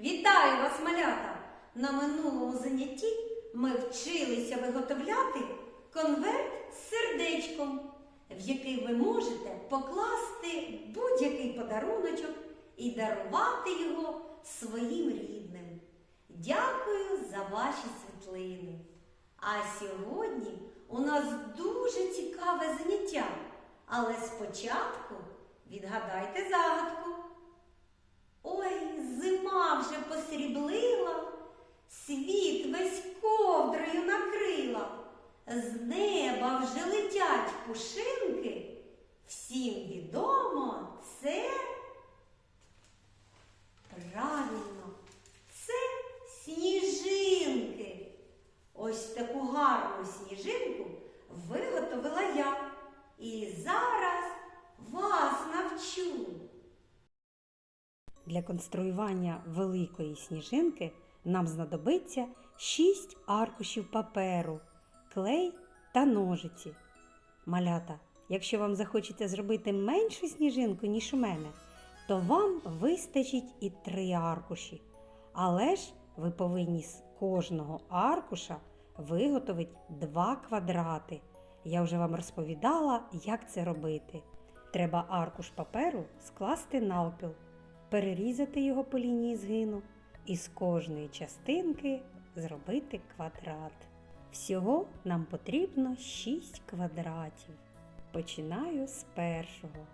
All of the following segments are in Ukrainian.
Вітаю вас, малята! На минулому занятті ми вчилися виготовляти конверт з сердечком, в який ви можете покласти будь-який подаруночок і дарувати його своїм рідним. Дякую за ваші світлини. А сьогодні у нас дуже цікаве заняття. Але спочатку відгадайте загадку. Ой, зима вже посріблила, світ весь ковдрою накрила, з неба вже летять пушинки. Всім відомо це правильно, це сніжинки. Ось таку гарну сніжинку виготовила я. І зараз вас навчу. Для конструювання великої сніжинки нам знадобиться 6 аркушів паперу, клей та ножиці. Малята, якщо вам захочеться зробити меншу сніжинку, ніж у мене, то вам вистачить і 3 аркуші. Але ж ви повинні з кожного аркуша виготовити 2 квадрати. Я вже вам розповідала, як це робити. Треба аркуш паперу скласти навпіл перерізати його по лінії згину і з кожної частинки зробити квадрат. Всього нам потрібно 6 квадратів. Починаю з першого.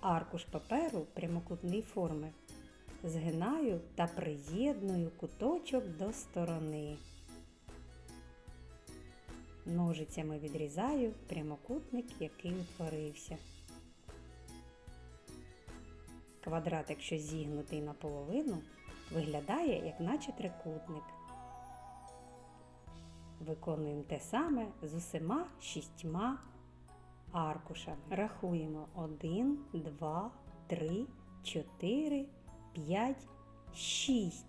Аркуш паперу прямокутної форми. Згинаю та приєдную куточок до сторони. Ножицями відрізаю прямокутник, який утворився. Квадрат, якщо зігнутий наполовину, виглядає як наче трикутник. Виконуємо те саме з усіма шістьма аркушами. Рахуємо 1, 2, 3, 4, 5, 6.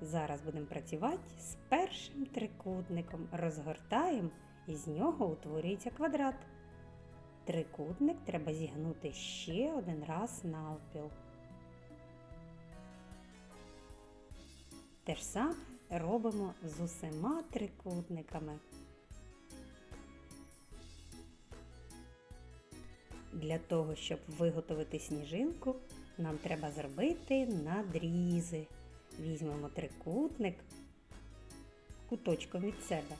Зараз будемо працювати з першим трикутником. Розгортаємо і з нього утворюється квадрат. Трикутник треба зігнути ще один раз навпіл. Те ж саме робимо з усіма трикутниками. Для того, щоб виготовити сніжинку, нам треба зробити надрізи. Візьмемо трикутник куточком від себе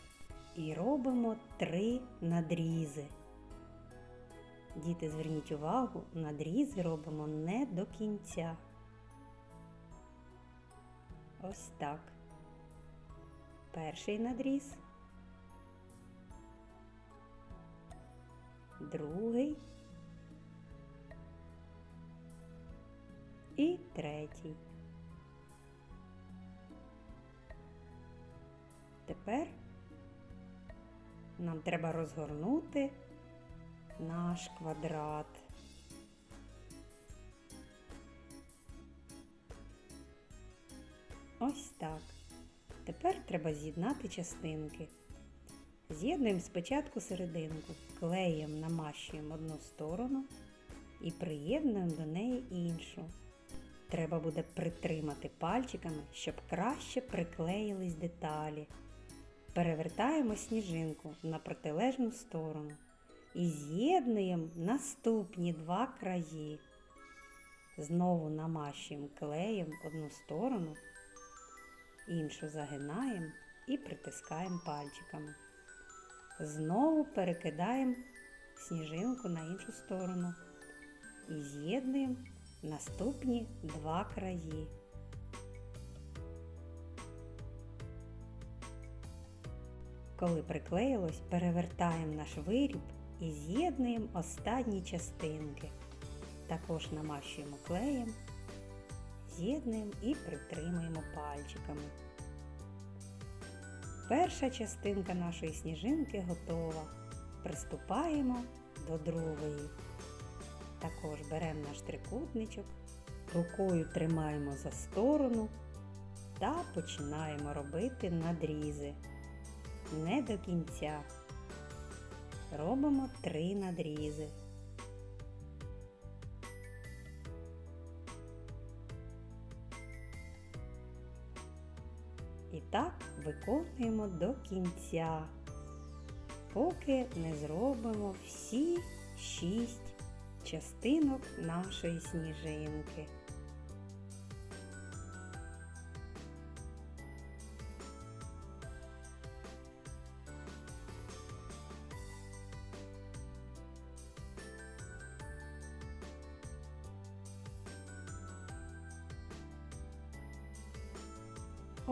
і робимо три надрізи. Діти, зверніть увагу, надрізи робимо не до кінця. Ось так. Перший надріз, другий і третій. Тепер нам треба розгорнути наш квадрат. Ось так. Тепер треба з'єднати частинки. З'єднуємо спочатку серединку, клеєм намащуємо одну сторону і приєднуємо до неї іншу. Треба буде притримати пальчиками, щоб краще приклеїлись деталі. Перевертаємо сніжинку на протилежну сторону і з'єднуємо наступні два краї. Знову намащуємо клеєм одну сторону, іншу загинаємо і притискаємо пальчиками. Знову перекидаємо сніжинку на іншу сторону і з'єднуємо наступні два краї. Коли приклеїлось, перевертаємо наш виріб і з'єднуємо останні частинки. Також намащуємо клеєм, з'єднуємо і притримуємо пальчиками. Перша частинка нашої сніжинки готова. Приступаємо до другої. Також беремо наш трикутничок, рукою тримаємо за сторону та починаємо робити надрізи. Не до кінця робимо три надрізи. І так виконуємо до кінця, поки не зробимо всі шість частинок нашої сніжинки.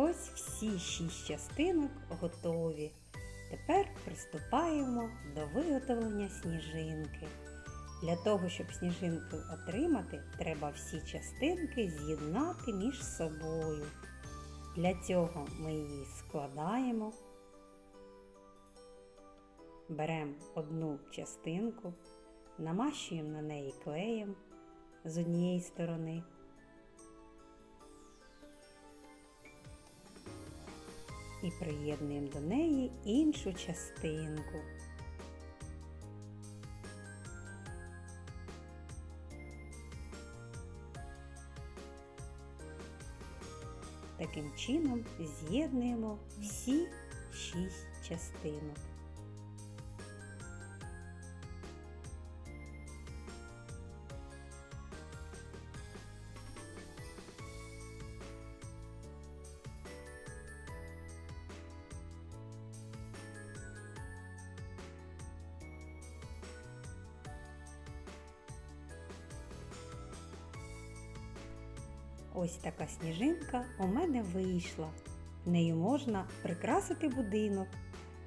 Ось всі шість частинок готові. Тепер приступаємо до виготовлення сніжинки. Для того, щоб сніжинку отримати, треба всі частинки з'єднати між собою. Для цього ми її складаємо, беремо одну частинку, намащуємо на неї клеєм з однієї сторони. І приєднуємо до неї іншу частинку. Таким чином з'єднуємо всі шість частинок. Ось така сніжинка у мене вийшла. Нею можна прикрасити будинок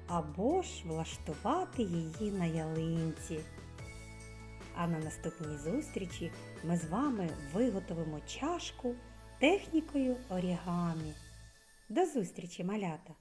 або ж влаштувати її на ялинці. А на наступній зустрічі ми з вами виготовимо чашку технікою орігамі. До зустрічі, малята!